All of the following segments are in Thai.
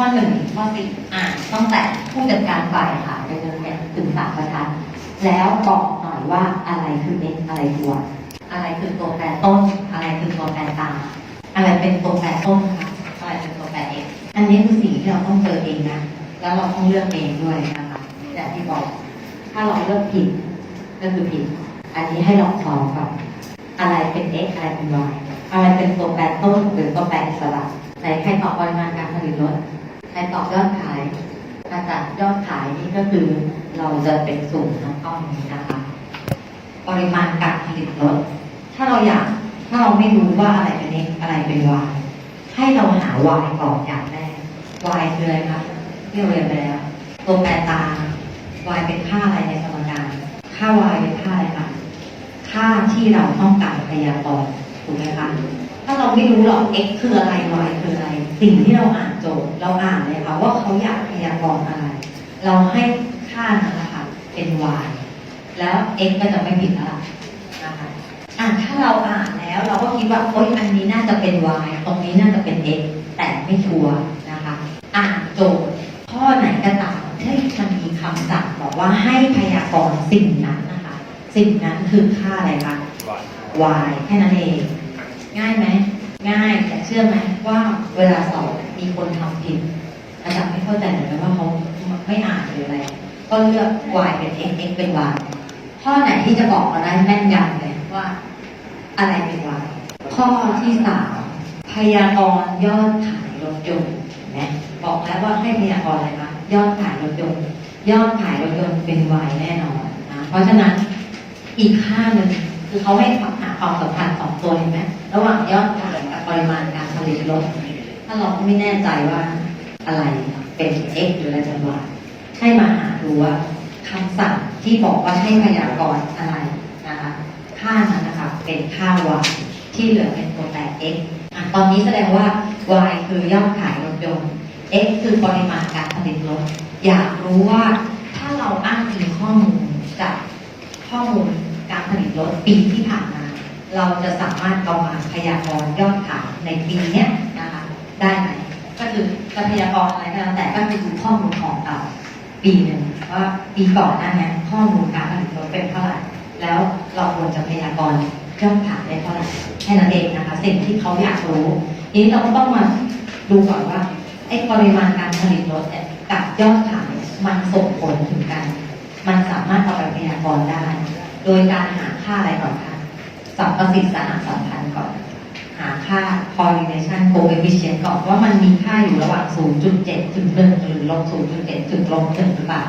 ข้อหนึ่งข้อสี่อ่านตั้งแต่ผู้จัดการฝ่ายขายไปจนถึงสามบรรทัดแล้วบอกหน่อยว่าอะไรคือ x อะไรคือ y อะไรคือตัวแปรต้น อะไรคือตัวแปรกลางอะไรเป็นตัวแปรต้นคะอะไรเป็นตัวแปร x อันนี้คือสิ่งที่เราต้องเจอเองนะแล้วเราต้องเลือกเองด้วยนะคะอย่างที่บอก ถ้าเราเลือกผิดก็คือผิด อันนี้ให้ลองสอบก่อนอะไรเป็น x อะไรเป็น y อะไรเป็นตัวแปรต้นหรือตัวแปรอิสระไหนใครตอบปริมาณการผลิตรถ ใครตอบยอดขายอาจารย์ยอดขายนี่ก็คือเราจะเป็นสูงนะต้องนี้นะคะ ปริมาณการผลิตรถถ้าเราอยากถ้าเราไม่รู้ว่าอะไรเป็น x อะไรเป็น y ให้เราหา y ก่อนอย่างแรก y คืออะไรคะที่เราเรียนไปแล้วตัวแปรตาม y เป็นค่าอะไรในสมการค่า y เป็นค่าอะไรคะค่าที่เราต้องการพยากรณ์ถูกไหมคะถ้าเราไม่รู้หรอก x คืออะไร y คืออะไร สิ่งที่เราอ่านโจทย์เราอ่านเลยค่ะว่าเขาอยากพยากรณ์อะไร เราให้ค่านั้นนะคะเป็น y แล้ว x ก็จะไม่ผิดแล้วล่ะนะคะอะถ้าเราอ่านแล้วเราก็คิดว่าโอ๊ยอันนี้น่าจะเป็น y ตรงนี้น่าจะเป็น x แต่ไม่ชัวร์นะคะอ่านโจทย์ข้อไหนก็ตามที่มันมีคำสั่งบอกว่าให้พยากรณ์สิ่งนั้นนะคะ สิ่งนั้นคือค่าอะไรคะ y แค่นั้นเอง ง่ายไหม ง่ายแต่เชื่อไหมว่าเวลาสอบมีคนทำผิดอาจารย์ไม่เข้าใจเหมือนกันว่าเขาไม่อ่านหรืออะไร ก็เลือก y เป็น x x เป็น y ข้อไหนที่จะบอกเราได้แม่นยำเลยว่า อะไรเป็น y ข้อที่สามพยากรณ์ยอดขายรถยนต์เห็นไหมบอกแล้วว่าให้พยากรณ์อะไรคะยอดขายรถยนต์ยอดขายรถยนต์เป็น y แน่นอนนะเพราะฉะนั้นอีกค่าหนึ่งคือเขาให้หาความสัมพันธ์สองตัวเห็นไหมระหว่างยอดขาย ปริมาณการผลิตรถถ้าเราไม่แน่ใจว่าอะไรเป็น x หรืออะไรเป็น y ให้มาหาดูว่าคำสั่งที่บอกว่าให้พยากรณ์อะไรนะคะค่านั้นนะคะเป็นค่า y ที่เหลือเป็นตัวแปร x ตอนนี้แสดงว่า y คือยอดขายรถยนต์ x คือปริมาณการผลิตรถ อยากรู้ว่าถ้าเราอ้างอิงข้อมูลจากข้อมูลการผลิตรถปีที่ผ่านมา เราจะสามารถเอามาพยากรณ์ยอดขายในปีนี้นะคะได้ไหมก็คือจะพยากรณ์อะไรก็แล้วแต่ก็คือดูข้อมูลของเก่าปีหนึ่งว่าปีก่อนหน้าเนี้ยข้อมูลการผลิตรถเป็นเท่าไหร่แล้วเราควรจะพยากรณ์ยอดขายได้เท่าไหร่แค่นั้นเองนะคะ สิ่งที่เขาอยากรู้ทีนี้เราก็ต้องมาดูก่อนว่าไอ้ปริมาณการผลิตรถเนี่ยกับยอดขายมันส่งผลถึงกัน มันสามารถเอาไปพยากรณ์ได้ โดยการหาค่าอะไรก่อนคะ สัมประสิทธิ์สหสัมพันก่อน หาค่า correlation coefficient ก่อนว่ามันมีค่าอยู่ระหว่าง 0.7 ถึง 1 หรือลบ 0.7 ถึงลบ1หรือเปล่า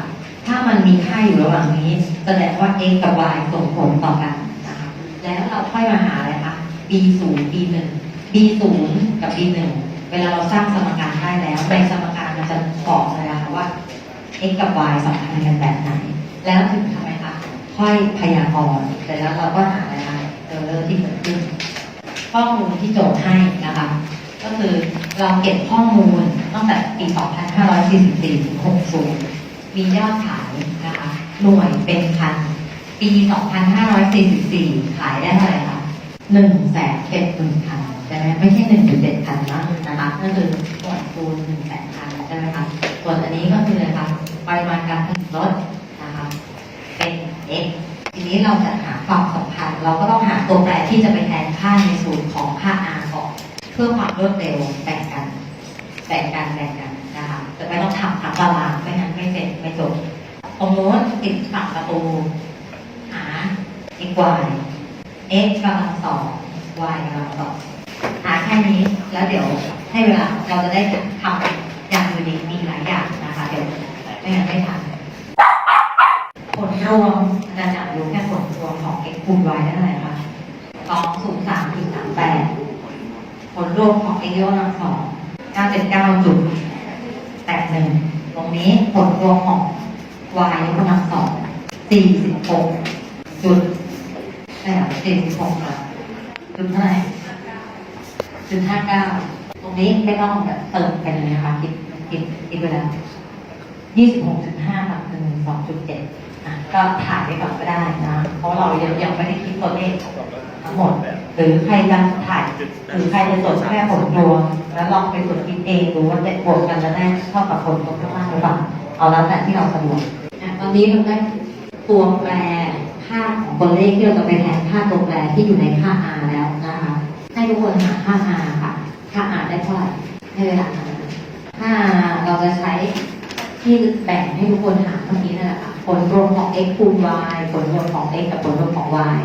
ถ้ามันมีค่าอยู่ระหว่างนี้ แสดงว่า x กับ y ส่งผลต่อกันนะคะแล้วเราค่อยมาหาอะไรคะ b 0 b 1 b 0กับ b 1เวลาเราสร้างสมการได้แล้วในสมการมันจะบอกเลยนะคะว่า x กับ y สัมพันธ์กันแบบไหน แล้วถึงทำไมคะค่อยพยากรณ์เสร็จแล้วเราก็หา เออร์ที่เกิดขึ้น ข้อมูลที่โจทย์ให้นะคะ ก็คือเราเก็บข้อมูลตั้งแต่ปี 2544 ถึง 60 มียอดขายนะคะ หน่วยเป็นพัน ปี 2544 ขายได้เท่าไหร่คะ1แสนเจ็ดหมื่นคันใช่ไหมไม่ใช่1.7คันนะนะคะก็คือหน่วยคูณ1แสนคันใช่ไหมคะส่วนอันนี้ก็คืออะไรคะปริมาณการผลิตรถนะคะเป็น x ทีนี้เราจะหาความสัมพันธ์ เราก็ต้องหาตัวแปรที่จะไปแทนค่าในสูตรของค่า r ก่อนเพื่อความรวดเร็วแบ่งกัน แบ่งกันแบ่งกันนะคะจะไม่ต้องทำทั้งตารางไม่งั้นไม่เสร็จไม่จบตรงโน้นติดฝั่งประตู หา x y x กำลังสอง y กำลังสองหาแค่นี้แล้วเดี๋ยวให้เวลาเราจะได้ทำอย่างอื่นอีกมีหลายอย่างนะคะ เดี๋ยวไม่งั้นไม่ทัน ผลรวมอาจารย์อยากรู้แค่ผลรวมของ x คูณ y ได้เท่าไหร่คะสองศูนย์สามถึงสามแปดผลรวมของ x ยกกำลังสองเก้าเจ็ดเก้าจุดแปดหนึ่งตรงนี้ผลรวมของ y ยกกำลังสองสี่สิบหกจุดใช่หรอสี่สิบหกค่ะจุดเท่าไหร่จุดห้าเก้าตรงนี้ไม่ต้องเติมไปเลยนะคะคิดคิดคิดไปแล้วยี่สิบหกจุดห้าบหนึ่งสองจุดเจ็ด ก็ถ่ายไปก่อนก็ได้นะ เพราะเรายังยังไม่ได้คิดตัวเลขทั้งหมด หรือใครจะถ่ายหรือใครจะจดแค่ผลรวมแล้วลองไปตรวจคิดเองดูว่าจะบวกกันจะได้เท่ากับผลตรงข้างล่างหรือเปล่าเอาแล้วแต่ที่เราสะดวกตอนนี้เราได้ตัวแปรค่าของตัวเลขที่เราจะไปแทนค่าตัวแปรที่อยู่ในค่า r แล้วนะคะ ให้ทุกคนหาค่า r ค่ะ ค่า r ได้เท่าไหร่ให้เวลาหาค่า r เราจะใช้ที่แบ่งให้ทุกคนหาเมื่อกี้นั่นแหละค่ะ ผลรวมของ x คูณ y ผลรวมของ x กับผลรวมของ y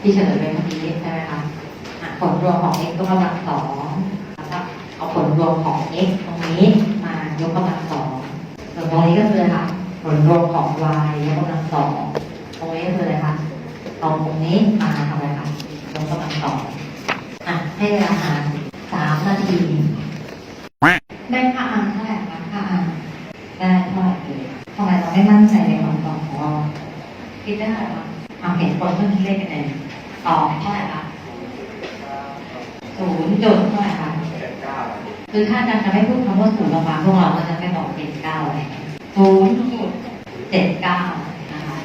ที่เฉลยไปเมื่อกี้ใช่ไหมคะอะผลรวมของ x ยกกำลังสองแล้วก็เอาผลรวมของ x ตรงนี้มายกกำลังสองส่วนตรงนี้ก็คืออะไรคะผลรวมของ y ยกกำลังสองตรงนี้ก็คืออะไรคะเอาตรงนี้มาทำอะไรคะยกกำลังสองอะให้เวลาหาสามนาทีได้ค่าอ่านเท่าไหร่คะค่าอ่านได้เท่า ไหร่เลยทำไมเราไม่มั่นใจในคำตอบของเราคิดได้เท่าไหร่คะเอาเห็นคนเพิ่งคิดเลขกันเองตอบเท่าไหร่คะศูนย์จุดเท่าไหร่คะคือถ้าอาจารย์จะไม่พูดคำว่าศูนย์ออกมาพวกเราก็จะไม่บอกเจ็ดเก้าอะไรศูนย์จุดเจ็ดเก้านะคะ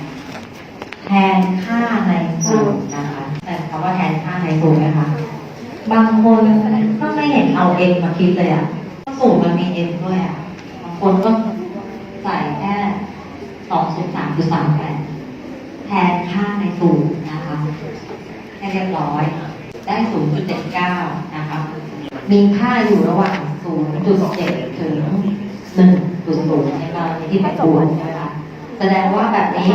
แทนค่าในศูนย์นะคะ แต่คำว่าแทนค่าในศูนย์นะคะบางคนก็ไม่เห็นเอาเอ็มมาคิดเลยอะก็สูตรมันมีเอ็มด้วยอะบางคนก็ 2.3.38 แทนค่าในสูตรนะคะได้เรียบร้อย ได้ 0.79 นะคะ มีค่าอยู่ระหว่าง 0.7 ถึง 1.0 ในกรณีที่เป็นบวกนะคะแสดงว่าแบบนี้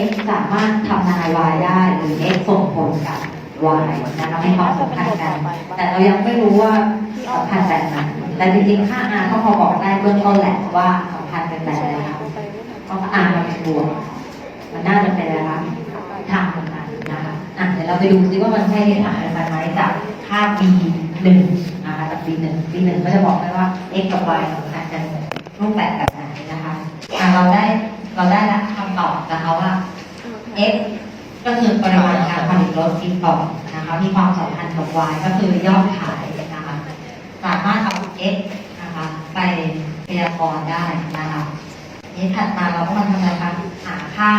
x สามารถทำนาย y ได้หรือ x ส่งผลกับ y นะเราให้ความสำคัญกัน แต่เรายังไม่รู้ว่าสำคัญแบบไหนแต่จริงๆ ค่า r ก็พอบอกได้เบื้องต้นแหละว่าสำคัญเป็นแบบไหนค่ะ คะเพราะ r มันเป็นบวกมันน่าจะเป็นอะไรทางเหมือนกันนะคะอะเดี๋ยวเราไปดูซิว่ามันใช่ทางเหมือนกันไหมจากค่า b หนึ่งนะคะจาก b หนึ่ง b หนึ่งก็จะบอกได้ว่า x กับ y สัมพันธ์กันรูปแบบแบบไหนนะคะอะเราได้เราได้ละคำตอบนะคะว่า x ก็คือปริมาณการผลิตรถอินพอร์ตนะคะมีความสัมพันธ์กับ y ก็คือยอดขายนะคะสามารถเอา x นะคะไปพยากรณ์ได้นะคะ นี้ถัดมาเราก็มาทำอะไรคะหาค่า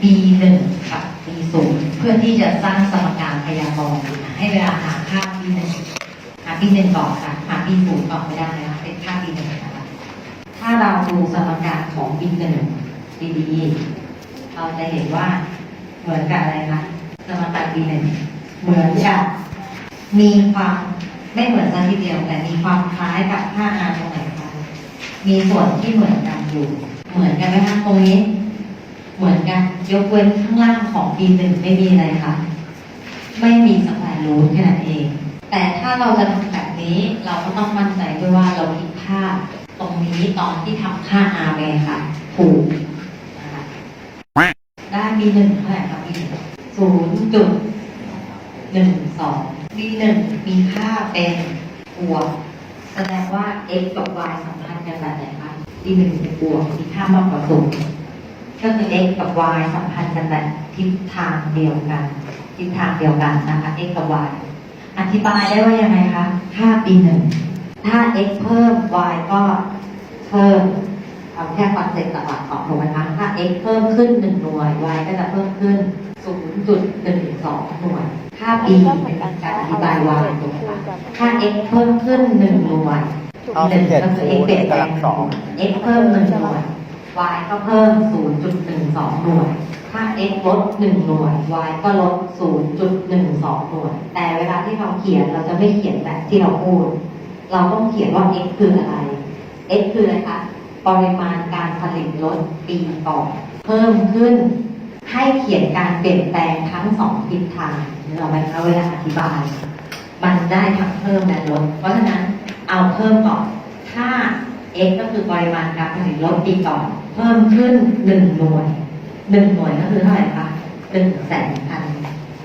b หนึ่งกับ b ศูนย์เพื่อที่จะสร้างสมการพยากรณ์ให้เวลาหาค่า b หนึ่งหา b หนึ่งก่อนค่ะหา b ศูนย์ก่อนไม่ได้นะคะเป็นค่า b หนึ่งนะคะถ้าเราดูสมการของ b หนึ่งดีๆเราจะเห็นว่าเหมือนกับอะไรคะสมการ b หนึ่งเหมือนกับมีความไม่เหมือนซะทีเดียวแต่มีความคล้ายกับค่า r ตรงไหน มีส่วนที่เหมือนกันอยู่ เหมือนกันไหมคะตรงนี้ เหมือนกันยกเว้นข้างล่างของ b หนึ่งไม่มีอะไรคะไม่มีสแควร์รูทแค่นั้นเอง แต่ถ้าเราจะทำแบบนี้เราก็ต้องมั่นใจด้วยว่าเราคิดค่าตรงนี้ตอนที่ทำค่า r ไปค่ะถูกนะคะได้มีหนึ่งเท่าไหร่ครับมีศูนย์จุดหนึ่งสองมีหนึ่งมีค่าเป็นบวกแสดงว่า x กับ y สัม พันธ์กันแบบไหนคะมีหนึ่งเป็นบวกมีค่ามากกว่าศูนย์ก็คือ x กับ y สัมพันธ์กันแบบทิศทางเดียวกัน ทิศทางเดียวกันนะคะ x กับ y อธิบายได้ว่ายังไงคะค่า b หนึ่งถ้า x เพิ่ม y ก็เพิ่มเอาแค่คอนเซ็ปต์หลักๆของถูกไหมคะถ้า x เพิ่มขึ้น1หน่วย y ก็จะเพิ่มขึ้น0.12หน่วย ค่า b เป็นการอธิบาย y ถูกไหมคะถ้า x เพิ่มขึ้น1หน่วย เอาหนึ่งก็คือ x เปลี่ยนแปลงกำลังสอง x เพิ่ม1หน่วย y ก็เพิ่ม 0.12 หน่วย ถ้า x ลด1หน่วย y ก็ลด 0.12 หน่วย แต่เวลาที่เราเขียนเราจะไม่เขียนแบบที่เราพูด เราต้องเขียนว่า x คืออะไร x คืออะไรคะ ปริมาณการผลิตรถปีก่อนเพิ่มขึ้น ให้เขียนการเปลี่ยนแปลงทั้งสองทิศทางนึกออกไหมคะเวลาอธิบาย มันได้ทั้งเพิ่มและลด เพราะฉะนั้น เอาเพิ่มก่อน ถ้า x ก็คือปริมาณการผลิตรถปีก่อน เพิ่มขึ้นหนึ่งหน่วยหนึ่งหน่วยก็คือเท่าไหร่คะหนึ่งแสนพัน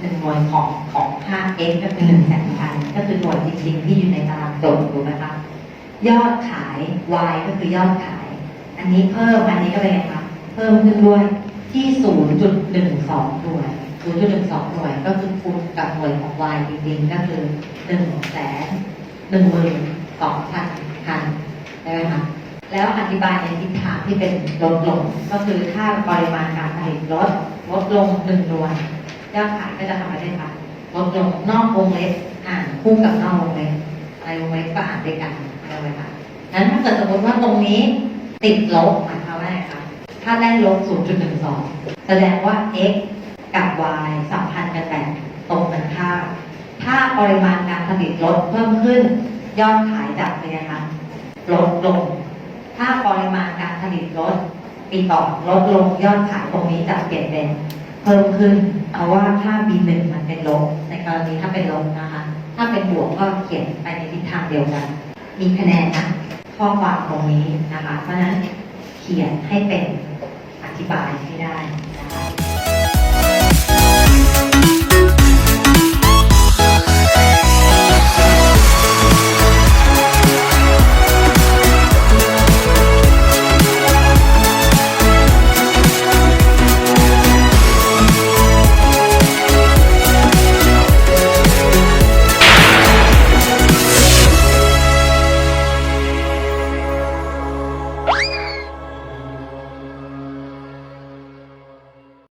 หนึ่งหน่วยของของค่า x ก็คือหนึ่งแสนพันก็คือหน่วยจริงๆที่อยู่ในตารางโจทย์ถูกไหมคะยอดขาย y ก็คือยอดขาย อันนี้เพิ่มอันนี้ก็เป็นไงคะเพิ่มขึ้นด้วยที่ 0.12 หน่วย 0.12 หน่วยก็คือคูณกับหน่วยของ y จริงๆ ก็คือ1แสน1หมื่น 2พันพันได้ไหมคะแล้วอธิบายในทิศทางที่เป็นลดลง ก็คือถ้าปริมาณการผลิตลดลดลง1หน่วยยอดขายก็จะทำอะไรได้คะลดลงนอกวงเล็บอ่านคู่กับนอกวงเล็บในวงเล็บก็อ่านด้วยกันอาไว้ค่ะนั้นถ้าเกิดสมมติว่าตรงนี้ติดลบหมายความว่าไงคะถ้าได้ลบ 0.12 แสดงว่า x กับ y สัมพันธ์กันแบบตรงกันข้ามถ้าปริมาณการผลิตลดเพิ่มขึ้น ยอดขายจะเป็นไงคะลดลง ถ้าปริมาณการผลิตลดปีต่อลดลงยอดขายตรงนี้จะเปลี่ยนเป็นเพิ่มขึ้น เพราะว่าถ้า B1 มันเป็นลบในกรณีถ้าเป็นลบนะคะ ถ้าเป็นบวกก็เขียนไปในทิศทางเดียวกัน มีคะแนนนะข้อความตรงนี้นะคะ เพราะฉะนั้นเขียนให้เป็นอธิบายให้ได้